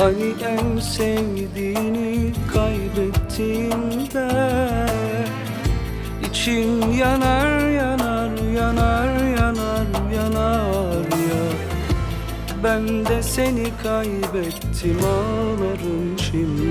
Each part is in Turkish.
Hani en sevdiğini kaybettiğinde İçin yanar yanar yanar yanar yanar ya. Ben de seni kaybettim ağlarım şimdi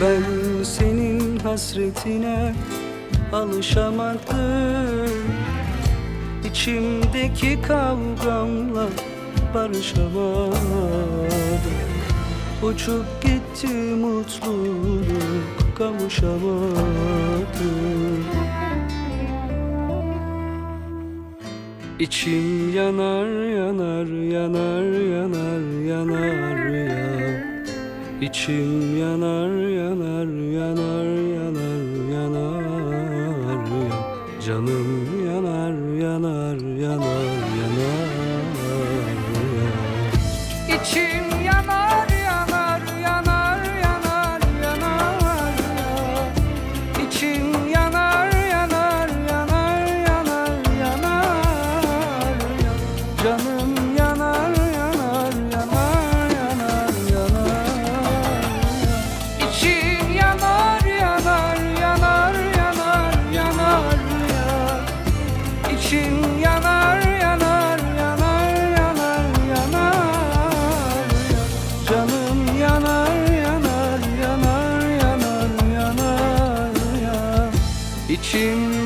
Ben senin hasretine alışamadım. İçimdeki kavgamla barışamadım. Uçup gitti mutluluk kavuşamadım. İçim yanar yanar yanar yanar yanar ya İçim yanar yanar yanar yanar yanar ya Canım yanar yanar yanar yanar ya İçim 情。